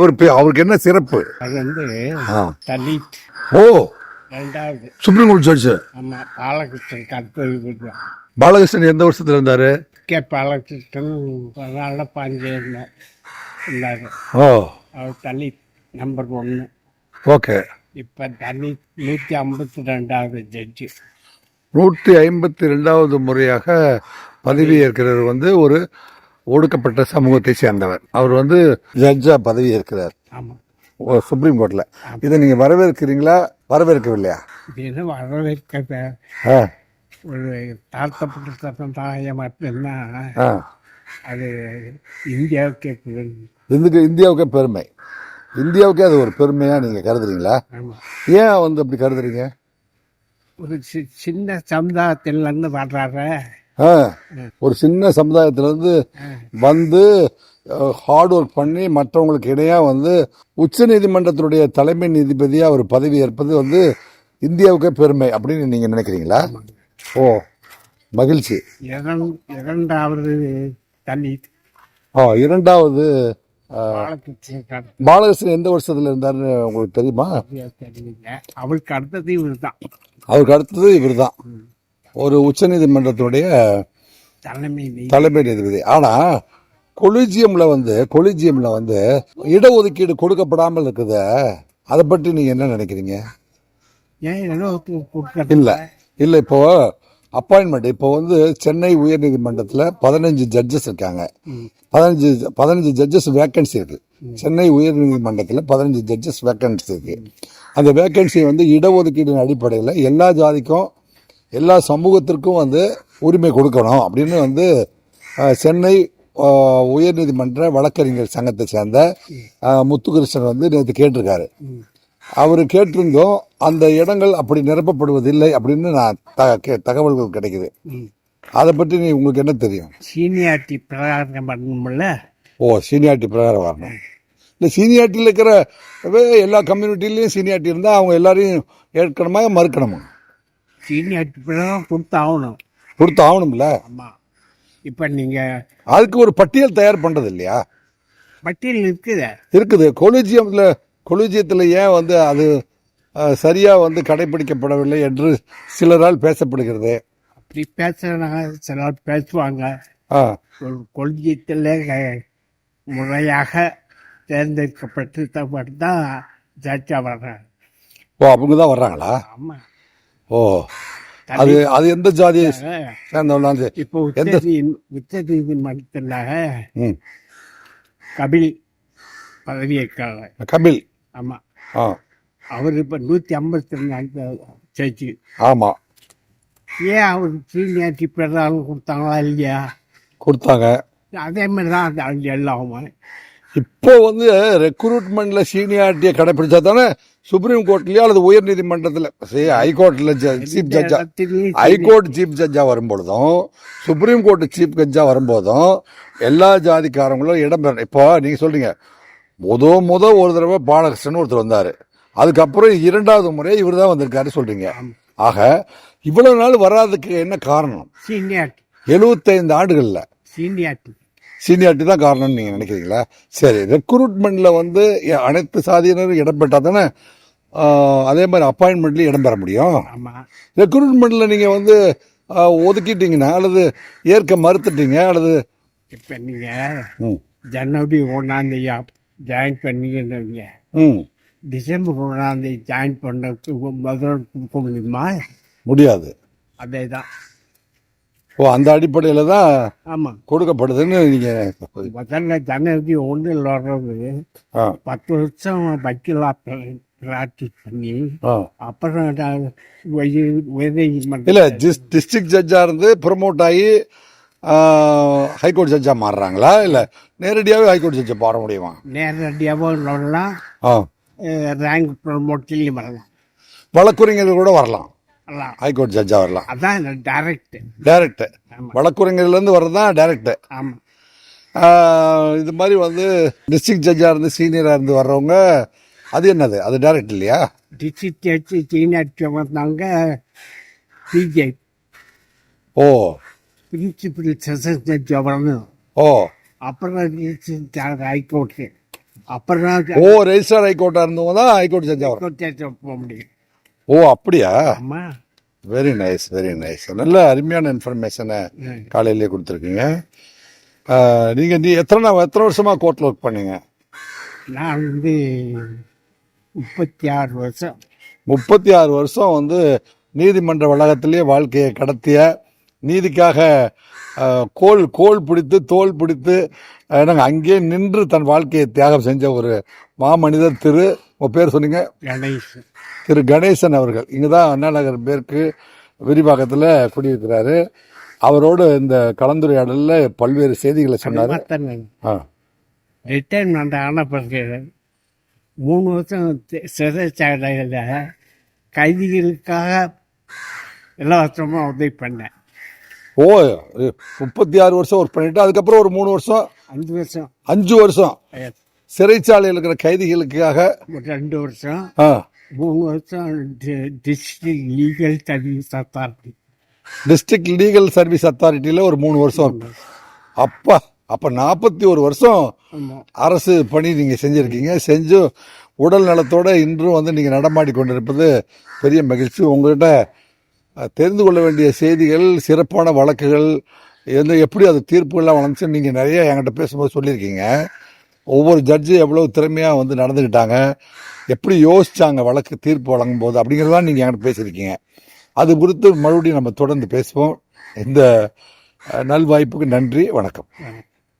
ஒரு பே- அவருக்கு என்ன சிறப்பு? அது வந்து. தலித். ஓ. ரெண்டாவது. Supreme court judge. ஆமா பாலகிருஷ்ணன் கற்பது பாலகிருஷ்ணன் எந்த வருஷத்துல இருந்தாரு? கே. பாலகிருஷ்ணன் பதினால பாஞ்சு இருந்தார். ஓ. அவர் தலித் நம்பர் ஒன்று ஓகே. இப்போ தலித் நூற்றி ஐம்பத்தி ரெண்டாவது ஜட்ஜு. நூற்றி ஐம்பத்தி ரெண்டாவது முறையாக பதவி ஏற்கிறவர் வந்து ஒரு ஒடுக்கப்பட்ட சமூகத்தை சேர்ந்தவர். அவர் வந்து ஜட்ஜா பதவி ஏற்கிறார். ஆமாம் சுப்ரீம் கோர்ட்ல. இதை நீங்க வரவேற்கிறீங்களா? வரவேற்கவில்லையா? வரவேற்க ஒரு தாழ்த்தப்பட்ட சமுதாயம் அப்படின்னா ஆ. அது இந்தியாவுக்கே இதுக்கு இந்தியாவுக்கே பெருமை. இந்தியாவுக்கே அது ஒரு பெருமையா நீங்க கருதுறீங்களா? ஏன் வந்து அப்படி கருதுறீங்க? ஒரு சின்ன சமுதாயத்திலேருந்து வர்றாரு. ஒரு சின்ன சமுதாயத்துல இருந்து வந்து ஹார்ட் ஒர்க் பண்ணி மற்றவங்களுக்கு இடையா வந்து உச்ச நீதிமன்றத்தினுடைய தலைமை நீதிபதியா அவர் பதவி ஏற்பது வந்து இந்தியாவுக்கே பெருமை அப்படின்னு நீங்க நினைக்கிறீங்களா? ஓ மகிழ்ச்சி. இரண் இரண்டாவது ஆ இரண்டாவது பாலகிருஷ்ணன் எந்த வருஷத்துல இருந்தாருன்னு உங்களுக்கு தெரியுமா? அவருக்கு அடுத்தது இவர் தான் அவருக்கு அடுத்தது இவர்தான். ஒரு உச்ச நீதிமன்றத்தினுடைய தலைமை நீதி தலைமை நீதிபதி. ஆனா கொலிஜியம்ல வந்து கொலிஜியம்ல வந்து இடஒதுக்கீடு கொடுக்கப்படாமல் இருக்குத. அதை பற்றி நீங்க என்ன நினைக்கிறீங்க? இல்ல. இல்ல இப்போ அப்பாயின்மெண்ட் இப்போ வந்து சென்னை உயர்நீதிமன்றத்தில் பதினஞ்சு ஜட்ஜஸ் இருக்காங்க. பதினஞ்சு பதினஞ்சு ஜட்ஜஸ் வேக்கன்சி இருக்கு. சென்னை உயர்நீதிமன்றத்தில் பதினஞ்சு ஜட்ஜஸ் வேக்கன்சி இருக்கு. அந்த வேக்கன்சி வந்து இடஒதுக்கீடின் அடிப்படையில் எல்லா ஜாதிக்கும் எல்லா சமூகத்திற்கும் வந்து உரிமை கொடுக்கணும் அப்படின்னு வந்து சென்னை உயர்நீதிமன்ற வழக்கறிஞர் சங்கத்தை சேர்ந்த முத்துகிருஷ்ணன் வந்து நேற்று கேட்டிருக்காரு. அவர் கேட்டிருந்தோம் அந்த இடங்கள் அப்படி நிரப்பப்படுவதில்லை அப்படின்னு நான் த- தகவல்கள் கிடைக்குது. அதை பற்றி நீ உங்களுக்கு என்ன தெரியும்? சீனியாரிட்டி பிரகாரம் பண்ணணும்ல? ஓ சீனியாரிட்டி பிரகாரம் வரணும். இல்லை சீனியாரிட்டியில் இருக்கிற எல்லா கம்யூனிட்டிலையும் சீனியாரிட்டி இருந்தால் அவங்க எல்லாரையும் ஏற்கனமா மறுக்கணுமா? சீனியாரிட்டி பிரகாரம் கொடுத்தாகணும். கொடுத்து ஆகணும்ல ஆமாம் இப்போ நீங்கள் அதுக்கு ஒரு பட்டியல் தயார் பண்ணுறது இல்லையா பட்டியல் இருக்குது. இருக்குது. கொலிஜியத்தில் கொலிஜியத்தில் ஏன் வந்து அது அஹ், சரியா வந்து கடைபிடிக்கப்படவில்லை என்று சிலரால் பேசப்படுகிறது? அப்படி பேசுகிறாங்க சிலர் பேசுவாங்க. ஆ. ஒரு கொள்கையில் முறையாக தேர்ந்தெடுக்கப்பட்டு தான் ஜட்ஜாக வர்றாங்க ஓ அவங்க தான் வர்றாங்களா? ஆமாம் ஓ. அது அது எந்த ஜாதியை சேர்ந்தவங்க இப்போ உச்ச நீதி- உச்ச நீதிமன்றத்தில் ம். கபில் பதவி ஏற்கிறாங்க கபில். ஆமாம் ஆ. அவர் இப்போ நூற்றி ஐம்பத்தி ரெண்டு ஜட்ஜு ஆமாம் ஏன் அவர் சீனியாரிட்டி பிரதானம் கொடுத்தாங்களா இல்லையா? கொடுத்தாங்க. அதே மாதிரி தான் எல்லாமே இப்போ வந்து ரெக்ரூட்மெண்ட்ல சீனியாரிட்டியை கடைபிடிச்சா தானே சுப்ரீம் கோர்ட்லயோ அல்லது உயர் நீதிமன்றத்தில் ஹைகோர்ட்ல சீஃப் ஜட்ஜா ஹைகோர்ட் சீஃப் ஜட்ஜா வரும்பொழுதும் சுப்ரீம் கோர்ட் சீஃப் ஜட்ஜா வரும்போதும் எல்லா ஜாதிக்காரங்களும் இடம்பெறணும் இப்போ நீங்க சொல்றீங்க முத முத ஒரு தடவை பாலகிருஷ்ணன் ஒருத்தர் வந்தாரு. அதுக்கப்புறம் இரண்டாவது முறை இவர் தான் வந்திருக்காரு சொல்றீங்க. ஆக இவ்வளவு நாள் வராதுக்கு என்ன காரணம்? எழுபத்தைந்து ஆண்டுகள்ல சீனியாரிட்டி சீனியாரிட்டி தான் காரணம்னு நீங்க நினைக்கிறீங்களா? சரி ரெக்ரூட்மெண்ட்ல வந்து அனைத்து சாதியினரும் இடம் பெற்றா தானே அதே மாதிரி அப்பாயின்மெண்ட்லயும் இடம் பெற முடியும்? ஆமாம் ரெக்ரூட்மெண்ட்ல நீங்க வந்து ஒதுக்கிட்டீங்கன்னா அல்லது ஏற்க மறுத்துட்டீங்க அல்லது இப்போ நீங்கள் ஜனவரி ஒன்றாந்தேதி ஜாயின் பண்ணிக்கிறீங்க ம், டிசம்பர் ஒன்றாந்தேதி ஜாயின் பண்ண முதல் கொடுக்க முடியுமா? முடியாது. அதே தான் ஓ அந்த அடிப்படையில தான் ஆமாம் கொடுக்கப்படுதுன்னு நீங்க முதல்ல ஜனவரி ஒன்றில் வர்றது ஆ, பத்து வருஷம் வக்கீலா ப்ராக்டிஸ் பண்ணி. அப்புறம் இல்ல டிஸ்ட்ரிக்ட் ஜட்ஜா இருந்து ப்ரொமோட் ஆகி ஹைகோர்ட் ஜட்ஜா மாறுறாங்களா? இல்ல நேரடியாவே ஹைகோர்ட் ஜட்ஜா மாற முடியுமா? நேரடியாகவும் வரலாம் ஆ. ரேங்க் ப்ரொமோட்லேயும் வரலாம். வழக்குரைஞர்கள் கூட வரலாம். ஹைகோர்ட் ஜட்ஜா வரலாம். அதான் டைரக்ட் டைரக்ட் ஆமாம் வழக்குரைஞர்ல இருந்து வர்றது தான் டைரக்ட் ஆமாம் இது மாதிரி வந்து டிஸ்ட்ரிக்ட் ஜட்ஜா இருந்து சீனியரா இருந்து வர்றவங்க அது என்னது? அது டைரக்ட் இல்லையா? டிஸ்ட்ரிக்ட் ஜட்ஜி சீனியாரிட்டி வந்தாங்க பிஜே ஓ. பிரின்சிபல் செஷன் ஜட்ஜி வரணும். ஓ. அப்புறம் ஹைகோர்ட்டு அப்புறம் ஓ ரெஜிஸ்டர் ஹைகோர்ட்டா இருந்தவங்க தான் ஹைகோர்ட் ஜட்ஜா வரும் தேட்டர் போக முடியும். ஓ அப்படியா? வெரி நைஸ் வெரி நைஸ் நல்ல அருமையான இன்ஃபர்மேஷனை. காலையிலேயே கொடுத்துருக்கீங்க. ஆஹ், நீங்க நீ எத்தனை எத்தனை வருஷமா கோர்ட்ல ஒர்க் பண்ணீங்க? நான் வந்து முப்பத்தி ஆறு வருஷம். முப்பத்தி ஆறு வருஷம் வந்து நீதிமன்ற வளாகத்திலேயே வாழ்க்கையை கடத்திய நீதிக்காக கோல் கோல் பிடித்து தோல் பிடித்து என்னங்க அங்கேயே நின்று தன் வாழ்க்கையை தியாகம் செஞ்ச ஒரு மாமனிதர் திரு உங்க பேர் சொன்னீங்க கணேஷ் திரு கணேசன் அவர்கள். இங்கே தான் அண்ணா நகர் பேருக்கு விரிவாக்கத்தில் குடியிருக்கிறாரு. அவரோடு இந்த கலந்துரையாடலில் பல்வேறு செய்திகளை சொன்னார். ரிட்டைர்மெண்ட் ஆன பிறகு மூணு வருஷம் சிறைச்சாலையில் கைதிகளுக்காக இலவசமாக உதவி பண்ணேன். ஓ முப்பத்தி ஆறு வருஷம் ஒர்க் பண்ணிட்டு அதுக்கப்புறம் ஒரு மூணு வருஷம் அஞ்சு வருஷம். அஞ்சு வருஷம் சிறைச்சாலையில் இருக்கிற கைதிகளுக்காக ஒரு ரெண்டு வருஷம். ஆ. வருஷம் district legal service authority district legal service அத்தாரிட்டியில் ஒரு மூணு வருஷம் அப்பா அப்போ நாற்பத்தி ஒரு வருஷம் அரசு பணி நீங்கள் செஞ்சுருக்கீங்க. செஞ்சு உடல் நலத்தோட இன்றும் வந்து நீங்கள் நடமாடி கொண்டிருப்பது பெரிய மகிழ்ச்சி. உங்கள்கிட்ட தெரிந்து கொள்ள வேண்டிய செய்திகள் சிறப்பான வழக்குகள் எந்த எப்படி அது தீர்ப்புகள்லாம் வளர்ந்துச்சு நீங்கள் நிறைய என்கிட்ட பேசும்போது சொல்லியிருக்கீங்க. ஒவ்வொரு ஜட்ஜு எவ்வளோ திறமையாக வந்து நடந்துக்கிட்டாங்க. எப்படி யோசிச்சாங்க வழக்கு தீர்ப்பு வழங்கும் போது அப்படிங்கிறதான் நீங்கள் என்கிட்ட பேசியிருக்கீங்க. அது குறித்து மறுபடியும் நம்ம தொடர்ந்து பேசுவோம். இந்த நல்வாய்ப்புக்கு நன்றி வணக்கம். வணக்கம்